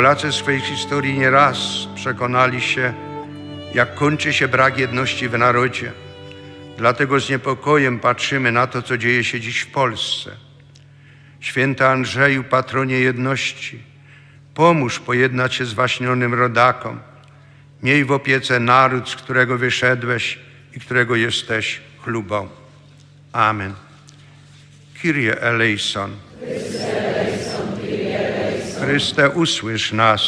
Polacy w swej historii nieraz przekonali się, jak kończy się brak jedności w narodzie. Dlatego z niepokojem patrzymy na to, co dzieje się dziś w Polsce. Święty Andrzeju, patronie jedności, pomóż pojednać się z waśnionym rodakom. Miej w opiece naród, z którego wyszedłeś i którego jesteś chlubą. Amen. Kyrie eleison. Chryste, usłysz nas.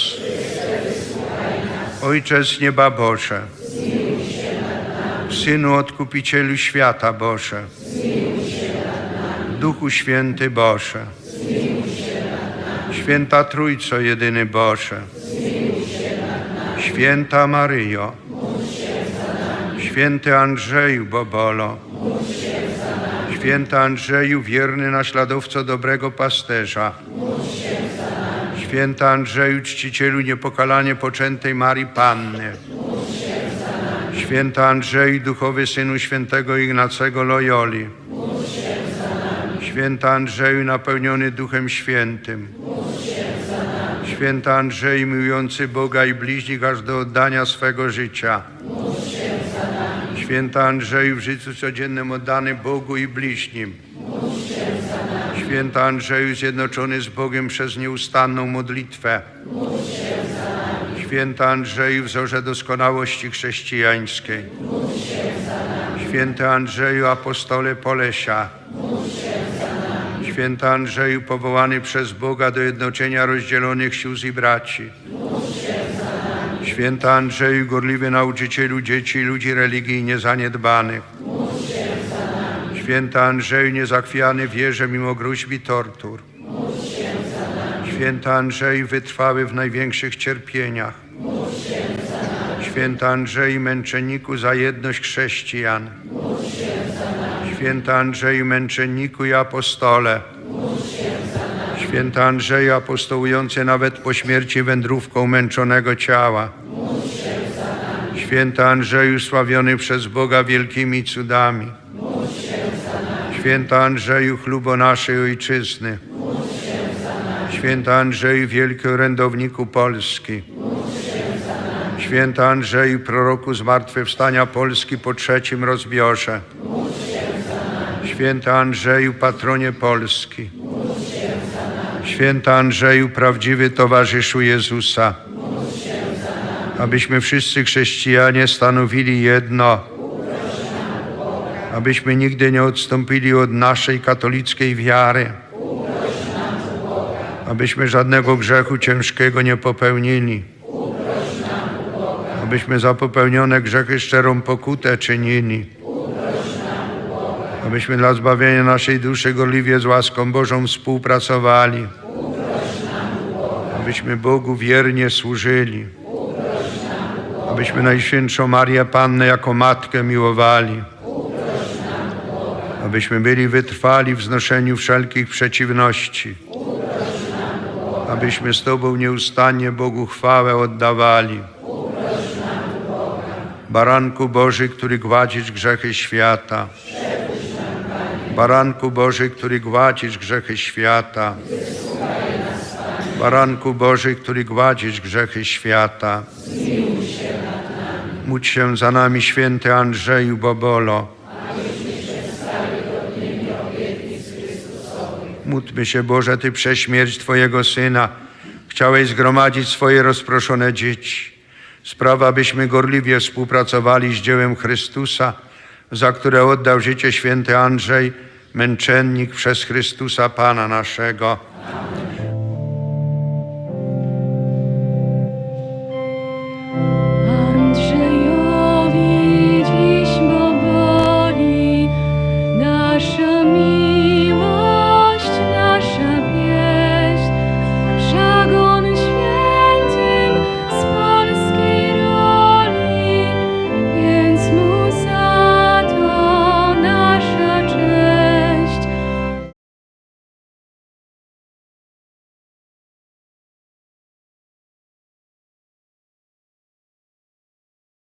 Ojcze z nieba Boże. Synu Odkupicielu świata Boże. Duchu Święty Boże. Święta Trójco jedyny Boże. Święta Maryjo. Święty Andrzeju Bobolo. Święty Andrzeju, wierny naśladowco dobrego pasterza. Święty Andrzeju, czcicielu niepokalanie poczętej Marii Panny. Święty Andrzeju, duchowy synu świętego Ignacego Loyoli. Święty Andrzeju, napełniony Duchem Świętym. Święty Andrzeju, miłujący Boga i bliźnich aż do oddania swego życia. Święty Andrzeju, w życiu codziennym oddany Bogu i bliźnim. Święty Andrzeju, zjednoczony z Bogiem przez nieustanną modlitwę. Święty Andrzeju, wzorze doskonałości chrześcijańskiej. Święty Andrzeju, apostole Polesia. Święty Andrzeju, powołany przez Boga do jednoczenia rozdzielonych sióstr i braci. Święty Andrzeju, gorliwy nauczycielu dzieci i ludzi religijnie zaniedbanych. Święty Andrzeju, niezachwiany wierze mimo gruźb i tortur. Święty Andrzeju, wytrwały w największych cierpieniach. Święty Andrzeju, męczenniku za jedność chrześcijan. Święty Andrzeju, męczenniku i apostole. Święty Andrzeju, apostołujący nawet po śmierci wędrówką męczonego ciała. Święty Andrzeju, sławiony przez Boga wielkimi cudami. Święty Andrzeju, chlubo naszej Ojczyzny. Święty Andrzeju, wielki orędowniku Polski. Święty Andrzeju, proroku zmartwychwstania Polski po trzecim rozbiorze. Święty Andrzeju, patronie Polski. Święty Andrzeju, prawdziwy towarzyszu Jezusa. Abyśmy wszyscy chrześcijanie stanowili jedno, abyśmy nigdy nie odstąpili od naszej katolickiej wiary, abyśmy żadnego grzechu ciężkiego nie popełnili, abyśmy za popełnione grzechy szczerą pokutę czynili, abyśmy dla zbawienia naszej duszy gorliwie z łaską Bożą współpracowali, abyśmy Bogu wiernie służyli, abyśmy Najświętszą Marię Pannę jako Matkę miłowali, abyśmy byli wytrwali w znoszeniu wszelkich przeciwności, abyśmy z Tobą nieustannie Bogu chwałę oddawali. Baranku Boży, który gładzisz grzechy świata. Baranku Boży, który gładzisz grzechy świata. Baranku Boży, który gładzisz grzechy świata. Módl się za nami, święty Andrzeju Bobolo. Módlmy się, Boże, Ty przez śmierć Twojego Syna chciałeś zgromadzić swoje rozproszone dzieci. Sprawa, abyśmy gorliwie współpracowali z dziełem Chrystusa, za które oddał życie święty Andrzej, męczennik przez Chrystusa Pana naszego.